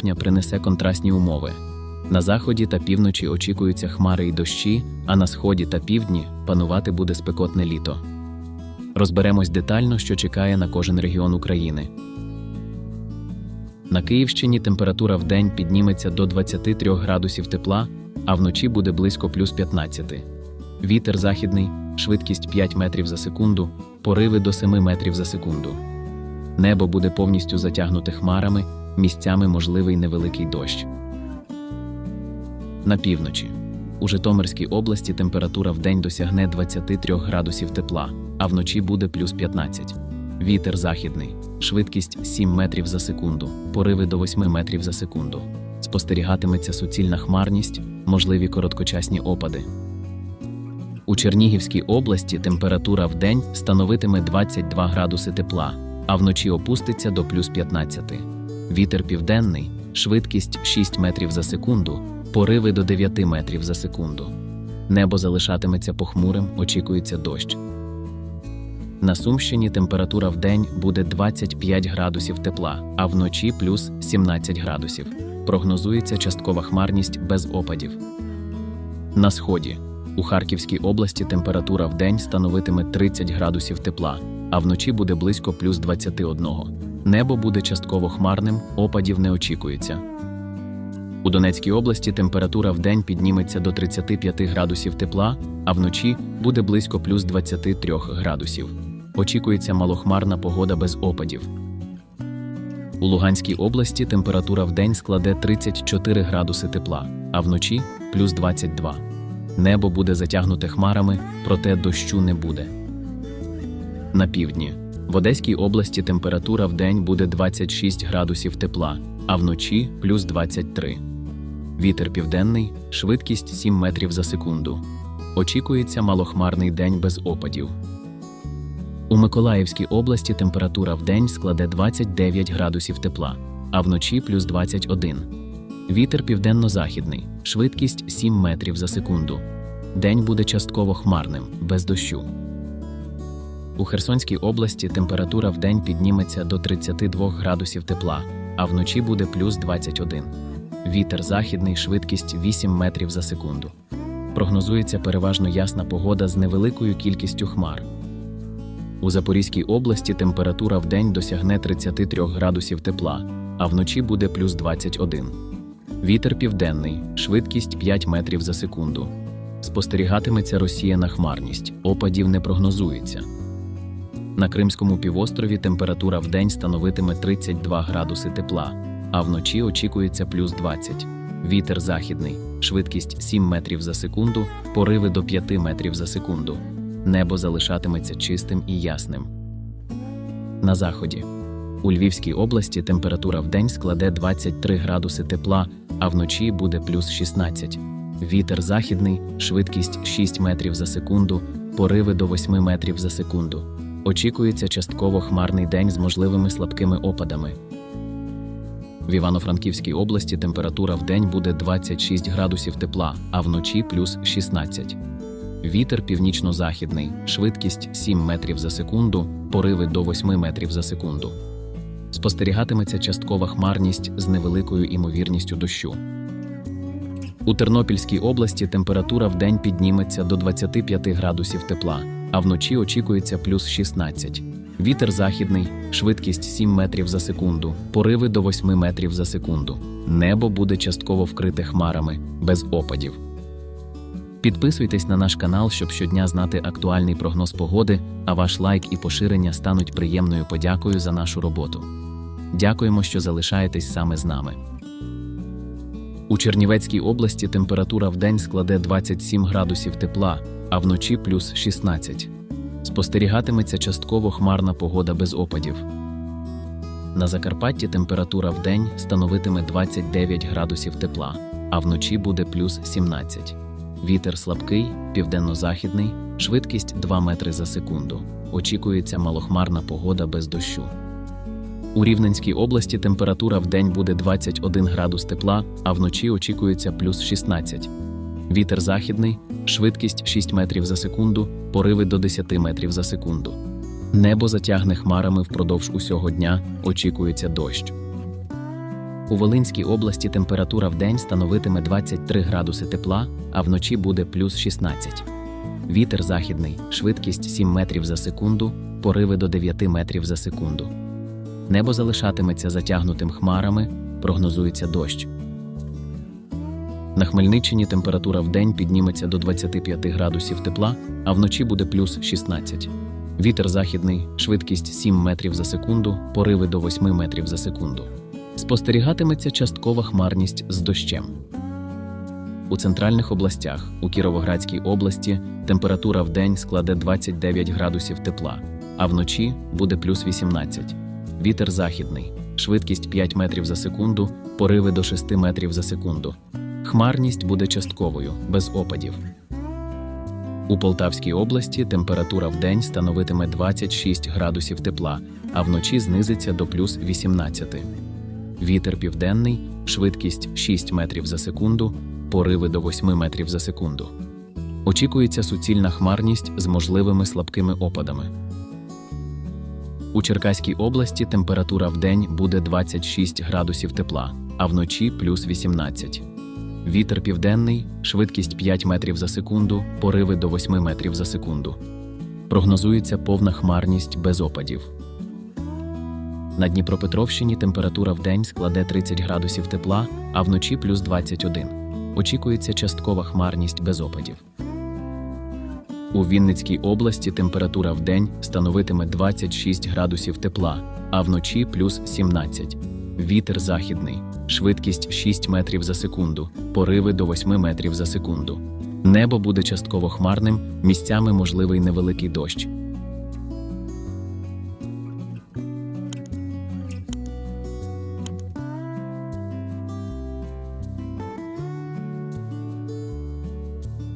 липня принесе контрастні умови. На заході та півночі очікуються хмари й дощі, а на сході та півдні панувати буде спекотне літо. Розберемось детально, що чекає на кожен регіон України. На Київщині температура в день підніметься до 23 градусів тепла, а вночі буде близько плюс 15. Вітер західний, швидкість 5 метрів за секунду, пориви до 7 метрів за секунду. Небо буде повністю затягнуте хмарами, місцями можливий невеликий дощ. На півночі. У Житомирській області температура вдень досягне 23 градусів тепла, а вночі буде плюс 15. Вітер західний, швидкість 7 метрів за секунду, пориви до 8 метрів за секунду. Спостерігатиметься суцільна хмарність, можливі короткочасні опади. У Чернігівській області температура в день становитиме 22 градуси тепла, а вночі опуститься до плюс 15. Вітер південний, швидкість 6 метрів за секунду, пориви до 9 метрів за секунду. Небо залишатиметься похмурим, очікується дощ. На Сумщині температура в день буде 25 градусів тепла, а вночі плюс 17 градусів. Прогнозується часткова хмарність без опадів. На сході. У Харківській області температура в день становитиме 30 градусів тепла, а вночі буде близько плюс 21. Небо буде частково хмарним, опадів не очікується. У Донецькій області температура в день підніметься до 35 градусів тепла, а вночі буде близько плюс 23 градусів. Очікується малохмарна погода без опадів. У Луганській області температура в день складе 34 градуси тепла, а вночі плюс 22. Небо буде затягнуте хмарами, проте дощу не буде. На півдні. В Одеській області температура в день буде 26 градусів тепла, а вночі плюс 23. Вітер південний, швидкість 7 метрів за секунду. Очікується малохмарний день без опадів. У Миколаївській області температура в день складе 29 градусів тепла, а вночі плюс 21. Вітер південно-західний, швидкість 7 метрів за секунду. День буде частково хмарним, без дощу. У Херсонській області температура в день підніметься до 32 градусів тепла, а вночі буде плюс 21. Вітер західний, швидкість 8 метрів за секунду. Прогнозується переважно ясна погода з невеликою кількістю хмар. У Запорізькій області температура в день досягне 33 градусів тепла, а вночі буде плюс 21. Вітер південний, швидкість 5 метрів за секунду. Спостерігатиметься розсіяна хмарність, опадів не прогнозується. На Кримському півострові температура в день становитиме 32 градуси тепла, а вночі очікується плюс 20. Вітер західний, швидкість 7 метрів за секунду, пориви до 5 метрів за секунду. Небо залишатиметься чистим і ясним. На заході. У Львівській області температура в день складе 23 градуси тепла, а вночі буде плюс 16. Вітер західний, швидкість 6 метрів за секунду, пориви до 8 метрів за секунду. Очікується частково хмарний день з можливими слабкими опадами. В Івано-Франківській області температура в день буде 26 градусів тепла, а вночі плюс 16. Вітер північно-західний, швидкість 7 метрів за секунду, пориви до 8 метрів за секунду. Спостерігатиметься часткова хмарність з невеликою імовірністю дощу. У Тернопільській області температура в день підніметься до 25 градусів тепла, а вночі очікується плюс 16. Вітер західний, швидкість 7 метрів за секунду, пориви до 8 метрів за секунду. Небо буде частково вкрите хмарами, без опадів. Підписуйтесь на наш канал, щоб щодня знати актуальний прогноз погоди, а ваш лайк і поширення стануть приємною подякою за нашу роботу. Дякуємо, що залишаєтесь саме з нами. У Чернівецькій області температура в день складе 27 градусів тепла, а вночі плюс 16. Спостерігатиметься частково хмарна погода без опадів. На Закарпатті температура в день становитиме 29 градусів тепла, а вночі буде плюс 17. Вітер слабкий, південно-західний, швидкість 2 метри за секунду. Очікується малохмарна погода без дощу. У Рівненській області температура в день буде 21 градус тепла, а вночі очікується плюс 16. Вітер західний, швидкість 6 метрів за секунду, пориви до 10 метрів за секунду. Небо затягне хмарами впродовж усього дня, очікується дощ. У Волинській області температура в день становитиме 23 градуси тепла, а вночі буде плюс 16. Вітер західний, швидкість 7 метрів за секунду, пориви до 9 метрів за секунду. Небо залишатиметься затягнутим хмарами, прогнозується дощ. На Хмельниччині температура в день підніметься до 25 градусів тепла, а вночі буде плюс 16. Вітер західний, швидкість 7 метрів за секунду, пориви до 8 метрів за секунду. Спостерігатиметься часткова хмарність з дощем. У центральних областях у Кіровоградській області температура в день складе 29 градусів тепла, а вночі буде плюс 18. Вітер західний, швидкість 5 метрів за секунду, пориви до 6 метрів за секунду. Хмарність буде частковою, без опадів. У Полтавській області температура в день становитиме 26 градусів тепла, а вночі знизиться до плюс 18. Вітер південний, швидкість 6 метрів за секунду, пориви до 8 метрів за секунду. Очікується суцільна хмарність з можливими слабкими опадами. У Черкаській області температура в день буде 26 градусів тепла, а вночі плюс 18. Вітер південний, швидкість 5 метрів за секунду, пориви до 8 метрів за секунду. Прогнозується повна хмарність без опадів. На Дніпропетровщині температура в день складе 30 градусів тепла, а вночі плюс 21. Очікується часткова хмарність без опадів. У Вінницькій області температура в день становитиме 26 градусів тепла, а вночі плюс 17. Вітер західний, швидкість 6 метрів за секунду, пориви до 8 метрів за секунду. Небо буде частково хмарним, місцями можливий невеликий дощ.